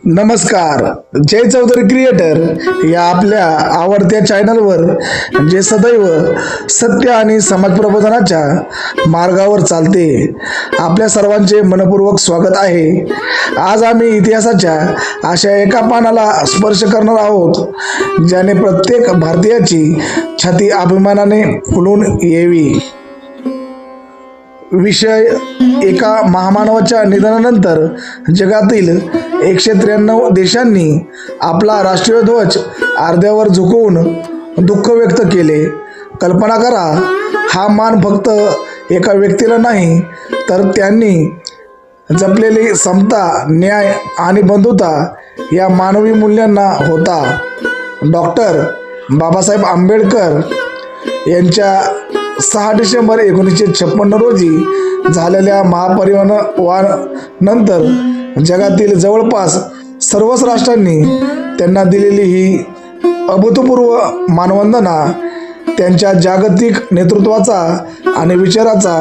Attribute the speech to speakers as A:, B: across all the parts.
A: नमस्कार. जय चौधरी क्रिएटर या आपल्या आवडत्या चॅनलवर जे सदैव सत्य आणि समाज प्रबोधनाच्या मार्गावर चालते. आपल्या सर्वांचे मनपूर्वक स्वागत आहे. आज आम्ही इतिहासाच्या अशा एका पानाला स्पर्श करणार आहोत ज्याने प्रत्येक भारतीयाची छाती अभिमानाने फुलून येवी. विषय एका महामानवाच्या निधनानंतर जगातील एकशे त्र्याण्णव देशांनी आपला राष्ट्रीय ध्वज अर्ध्यावर झुकवून दुःख व्यक्त केले. कल्पना करा हा मान फक्त एका व्यक्तीला नाही तर त्यांनी जपलेली समता न्याय आणि बंधुता या मानवी मूल्यांना होता. डॉक्टर बाबासाहेब आंबेडकर यांच्या सहा डिसेंबर एकोणीसशे छप्पन्न रोजी झालेल्या महापरिवन नंतर जगातील जवळपास सर्वच राष्ट्रांनी त्यांना दिलेली ही अभूतपूर्व मानवंदना त्यांच्या जागतिक नेतृत्वाचा आणि विचाराचा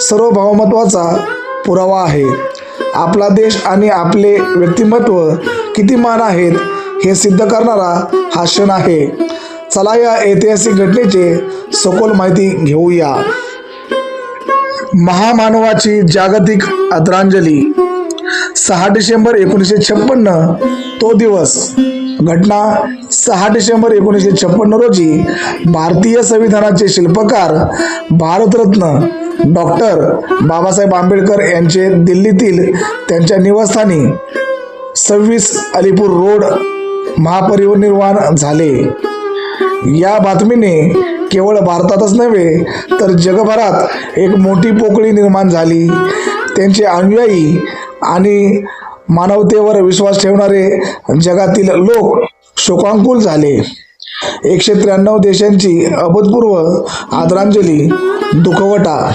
A: सार्वभौमत्वाचा पुरावा आहे. आपला देश आणि आपले व्यक्तिमत्व किती मान आहेत हे सिद्ध करणारा हा क्षण आहे. चला या ऐतिहासिक घटनेचे सखोल माहिती घेऊया. महामानवाची जागतिक आदरांजली. सहा डिसेंबर एकोणीसशे छप्पन्न तो दिवस. घटना सहा डिसेंबर एकोणीसशे छप्पन्न रोजी भारतीय संविधानाचे शिल्पकार भारतरत्न डॉक्टर बाबासाहेब आंबेडकर यांचे दिल्लीतील त्यांच्या निवासस्थानी सव्वीस अलीपूर रोड महापरिनिर्वाण झाले. या बातमीने केवळ भारतातच नव्हे तर जगभरात एक मोठी पोकळी निर्माण झाली. त्यांचे अनुयायी आणि मानवतेवर विश्वास ठेवणारे जगातील लोक शोकांकुल झाले. एकशे त्र्याण्णव देशांची अभूतपूर्व आदरांजली दुखवटा.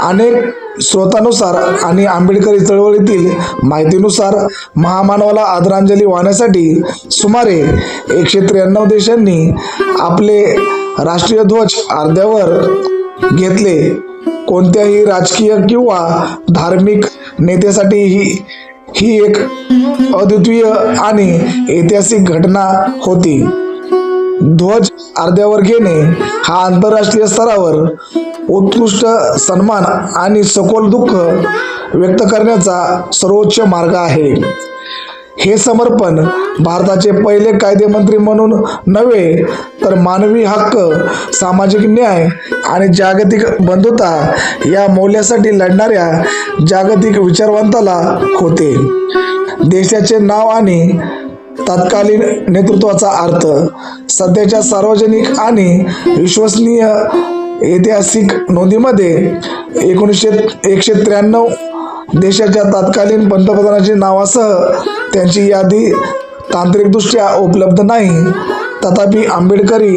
A: अनेक स्रोतानुसार आणि आंबेडकरी चळवळीतील माहितीनुसार महामानवाला आदरांजली वाहण्यासाठी सुमारे एकशे त्र्याण्णव देशांनी आपले राष्ट्रीय ध्वज अर्ध्यावर घेतले. कोणत्याही राजकीय किंवा धार्मिक नेत्यासाठी ही ही एक अद्वितीय आणि ऐतिहासिक घटना होती. ध्वज अर्ध्यावर घेणे हा आंतरराष्ट्रीय स्तरावर उत्कृष्ट सन्मान आणि सखोल दुःख व्यक्त करण्याचा सर्वोच्च मार्ग आहे. हे समर्पण भारताचे पहिले कायदेमंत्री म्हणून नव्हे तर मानवी हक्क सामाजिक न्याय आणि जागतिक बंधुता या मौल्यासाठी लढणाऱ्या जागतिक विचारवंताला होते. देशाचे नाव आणि तत्कालीन नेतृत्वाचा अर्थ सध्याच्या सार्वजनिक आणि विश्वसनीय ऐतिहासिक नोंदीमध्ये एकोणीसशे एकशे त्र्याण्णव देशाच्या तत्कालीन पंतप्रधानांची नावासह त्यांची यादी तांत्रिकदृष्ट्या उपलब्ध नाही. तथापि आंबेडकरी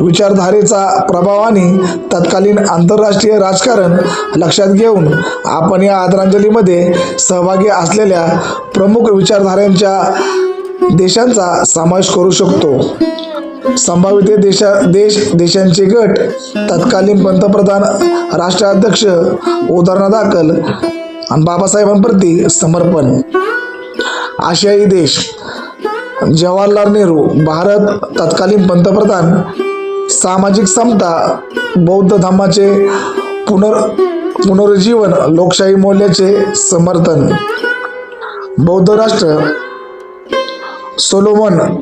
A: विचारधारेचा प्रभाव आणि तत्कालीन आंतरराष्ट्रीय राजकारण लक्षात घेऊन आपण या आदरांजलीमध्ये सहभागी असलेल्या प्रमुख विचारधाऱ्यांच्या देशांचा समावेश करू शकतो. संभाव्यते देशा देश देशांचे गट तत्कालीन पंतप्रधान राष्ट्राध्यक्ष उदाहरणादाखल आणि बाबासाहेबांप्रती समर्पण. आशियाई देश जवाहरलाल नेहरू भारत तत्कालीन पंतप्रधान सामाजिक समता बौद्ध धर्माचे पुनर पुनरुज्जीवन लोकशाही मौल्याचे समर्थन. बौद्ध राष्ट्र सोलोमन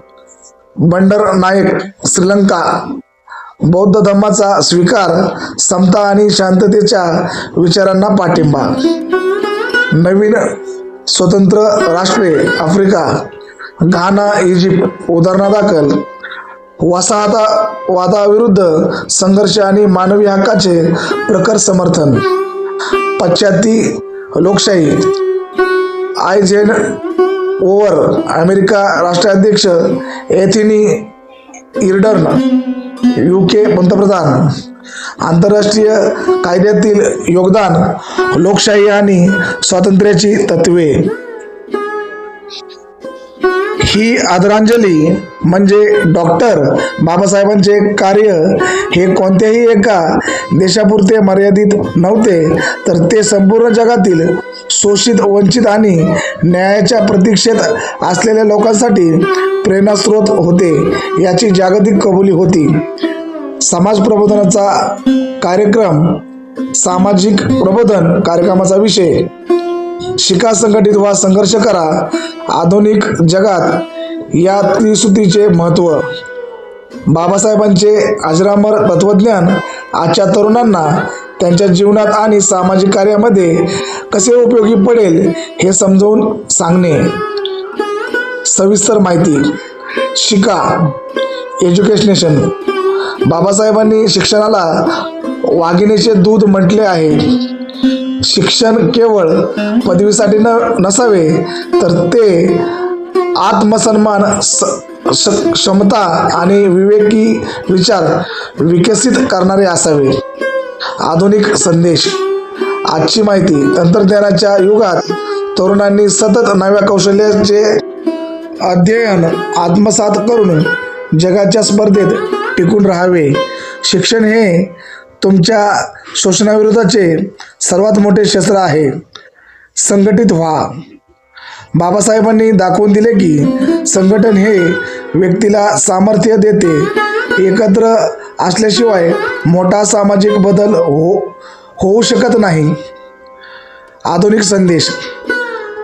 A: बंडर नायक श्रीलंका बौद्ध धर्माचा स्वीकार समता आणि शांततेच्या विचारांना पाठिंबा. नवीन स्वतंत्र राष्ट्रे आफ्रिका घाना इजिप्त उदाहरणादाखल. वसाहतवादाविरुद्ध संघर्ष आणि मानवी हक्काचे प्रखर समर्थन. पाश्चात्य लोकशाही. आयझेन ओवर अमेरिका राष्ट्राध्यक्ष एथिनी इर्डर्न यू के पंतप्रधान आंतरराष्ट्रीय कायद्यातील योगदान लोकशाही आणि स्वातंत्र्याची तत्वे. ही आदरांजली म्हणजे डॉक्टर बाबासाहेबांचे कार्य हे कोणत्याही एका देशापुरते मर्यादित नव्हते तर ते संपूर्ण जगातील शोषित वंचित आणि न्यायाच्या प्रतीक्षेत असलेल्या लोकांसाठी प्रेरणास्रोत होते याची जागतिक कबुली होती. समाज प्रबोधनाचा कार्यक्रम सामाजिक प्रबोधन कार्यक्रमाचा विषय. शिका संघटित व्हा संघर्ष करा आधुनिक जगात या त्रिसुतीचे महत्त्व. बाबासाहेबांचे अजरामर तत्वज्ञान आजच्या तरुणांना त्यांच्या जीवनात आणि सामाजिक कार्यामध्ये कसे उपयोगी पडेल हे समजावून सांगणे. सविस्तर माहिती. शिका. एज्युकेशनेशन. बाबासाहेबांनी शिक्षणाला वाघिणीचे दूध म्हटले आहे. शिक्षण केवळ पदवीसाठी न नसावे तर ते आत्मसन्मान स श- क्षमता आणि विवेकी विचार विकसित करणारे असावे. आधुनिक संदेश. आजची माहिती तंत्रज्ञानाच्या युगात तरुणांनी सतत नव्या कौशल्याचे अध्ययन आत्मसात करून जगाच्या स्पर्धेत टिकून राहावे. शिक्षण हे तुमच्या शोषणाविरोधाचे सर्वात मोठे शस्त्र आहे. संघटित व्हा. बाबासाहेबांनी दाखवून दिले की संघटन हे व्यक्तीला सामर्थ्य देते. एकत्र असल्याशिवाय मोठा सामाजिक बदल हो होऊ शकत नाही. आधुनिक संदेश.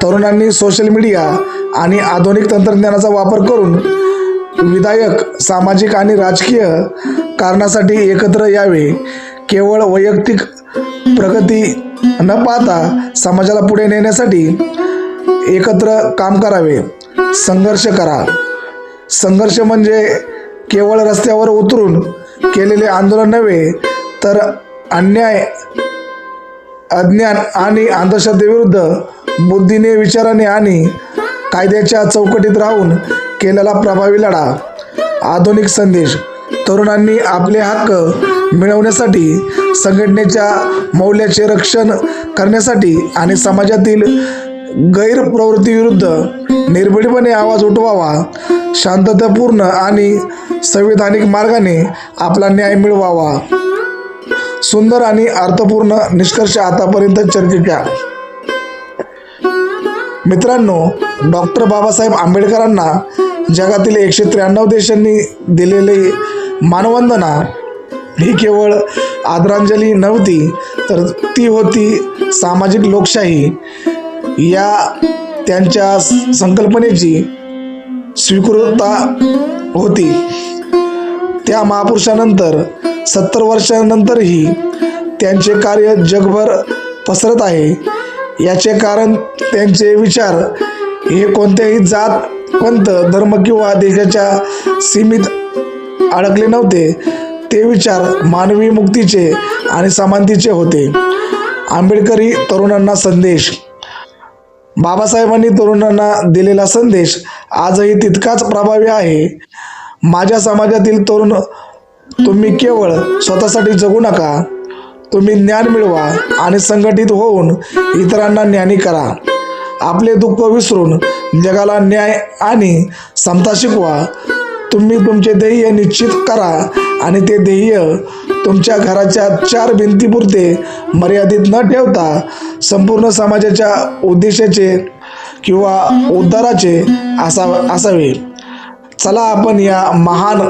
A: तरुणांनी सोशल मीडिया आणि आधुनिक तंत्रज्ञानाचा वापर करून विधायक सामाजिक आणि राजकीय कारणासाठी एकत्र यावे. केवळ वैयक्तिक प्रगती न पाहता समाजाला पुढे नेण्यासाठी एकत्र काम करावे. संघर्ष करा. संघर्ष म्हणजे केवळ रस्त्यावर उतरून केलेले आंदोलन नव्हे तर अन्याय अज्ञान आणि अंधश्रद्धेविरुद्ध बुद्धीने विचाराने आणि कायद्याच्या चौकटीत राहून केलेला प्रभावी लढा. आधुनिक संदेश. तरुणांनी आपले हक्क मिळवण्यासाठी संघटनेच्या मौल्याचे रक्षण करण्यासाठी आणि समाजातील गैरप्रवृत्तीविरुद्ध निर्भीडपणे आवाज उठवावा शांततापूर्ण आणि संविधानिक मार्गाने आपला न्याय मिळवावा. सुंदर आणि अर्थपूर्ण निष्कर्ष आतापर्यंत चर्चेच्या मित्रांनो डॉक्टर बाबासाहेब आंबेडकरांना जगातील एकशे त्र्याण्णव देशांनी दिलेले मानवंदना ही केवळ आदरांजली नव्हती तर ती होती सामाजिक लोकशाही. या त्यांच्या संकल्पनेची स्वीकृतता होती. त्या महापुरुषानंतर सत्तर वर्षानंतरही त्यांचे कार्य जगभर पसरत आहे. याचे कारण त्यांचे विचार हे कोणत्याही जात पंत धर्म किंवा देशाच्या सीमित अडकले नव्हते. ते विचार मानवी मुक्तीचे आणि समानतेचे होते. आंबेडकरी तरुणांना संदेश. बाबासाहेबांनी तरुणांना दिलेला संदेश आजही तितकाच प्रभावी आहे. माझ्या समाजातील तरुण तुम्ही केवळ स्वतःसाठी जगू नका. तुम्ही ज्ञान मिळवा आणि संघटित होऊन इतरांना ज्ञानी करा. आपले दुःख विसरून जगाला न्याय आणि समता शिकवा. तुम्ही तुमचे ध्येय निश्चित करा आणि ते ध्येय तुमच्या घराच्या चार भिंतीपुरते मर्यादित न ठेवता संपूर्ण समाजाच्या उद्देशाचे किंवा उद्धाराचे असा असावे. चला आपण या महान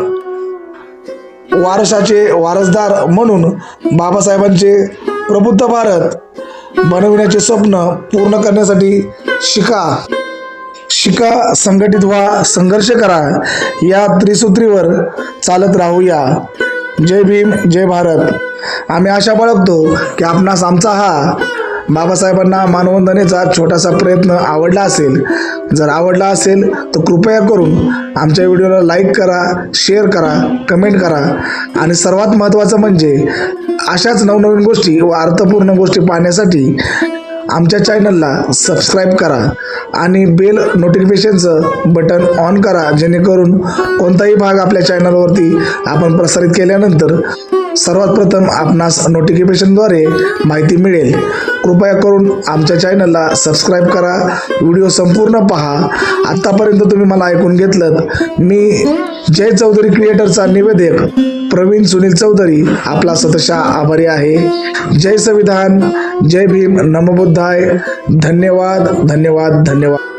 A: वारसाचे वारसदार म्हणून बाबासाहेबांचे प्रबुद्ध भारत बनविण्याचे स्वप्न पूर्ण करण्यासाठी शिका. शिका संघटित व्हा संघर्ष करा या त्रिसूत्रीवर चालत राहूया. जय भीम जय भारत. आम्ही आशा बाळगतो की आपणास आमचा हा बाबासाहेबांना मानवंदनेचा छोटासा प्रयत्न आवडला असेल. जर आवडला असेल तर कृपया करून आमच्या व्हिडिओला लाईक करा शेअर करा कमेंट करा. आणि सर्वात महत्त्वाचं म्हणजे अशाच नवनवीन गोष्टी व अर्थपूर्ण गोष्टी पाहण्यासाठी आमच्या चॅनलला सबस्क्राईब करा आणि बेल नोटिफिकेशनचं बटन ऑन करा जेणेकरून कोणताही भाग आपल्या चॅनलवरती आपण प्रसारित केल्यानंतर सर्वात प्रथम आपणास नोटिफिकेशनद्वारे माहिती मिळेल. कृपया करून आमच्या चॅनलला सबस्क्राईब करा व्हिडिओ संपूर्ण पहा. आत्तापर्यंत तुम्ही मला ऐकून घेतलं मी जय चौधरी क्रिएटरचा निवेदक प्रवीण सुनील चौधरी आपला सतशा आभारी आहे. जय संविधान जय भीम नमबुद्धाय धन्यवाद धन्यवाद धन्यवाद.